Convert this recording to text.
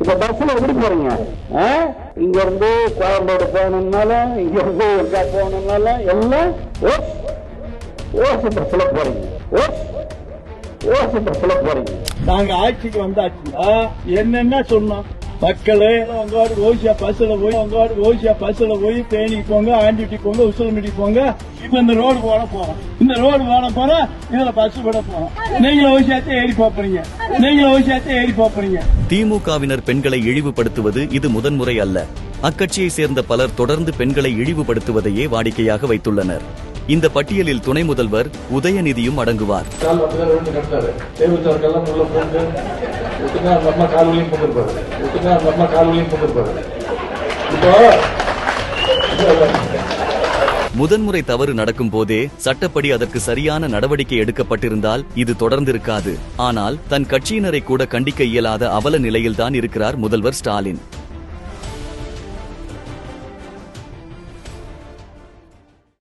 இப்ப பஸ்ல எப்படி போறீங்க? இங்க இருந்து கோயம்பேடு போகணும்னாலும் இங்க இருந்து எங்க போகணும்னாலும் எல்லாம் ஓஸ் ஓசு பஸ்ல போறீங்க. ஓஸ் ஓசு பஸ்ல போறீங்க. நாங்க ஆட்சிக்கு வந்தாச்சுன்னா என்னென்ன சொன்னோம்? மக்களே உங்களோட ஓசியா பஸ்ல போய் உங்களோட ஓசியா பஸ்ல போய் தேனிக்கு போங்க ஆண்டிட்டி போங்க உசிலமிட்டி போங்க இப்ப இந்த ரோடு போட போறோம். இந்த ரோடு போட போறோம் இதுல பஸ் விட போறோம். நீங்களும் ஓசியாத்தே ஏறி போறீங்க நீங்களும் ஓசியாத்தே ஏறி போறீங்க திமுகவினர் பெண்களை இழிவுபடுத்துவது இது முதன்முறை அல்ல. அக்கட்சியை சேர்ந்த பலர் தொடர்ந்து பெண்களை இழிவுபடுத்துவதையே வாடிக்கையாக வைத்துள்ளனர். இந்த பட்டியலில் துணை முதல்வர் உதயநிதியும் அடங்குவார். இப்போ முதன்முறை தவறு நடக்கும் போதே சட்டப்படி அதற்கு சரியான நடவடிக்கை எடுக்கப்பட்டிருந்தால் இது தொடர்ந்திருக்காது. ஆனால் தன் கட்சியினரை கூட கண்டிக்க இயலாத அவல நிலையில்தான் இருக்கிறார் முதல்வர் ஸ்டாலின்.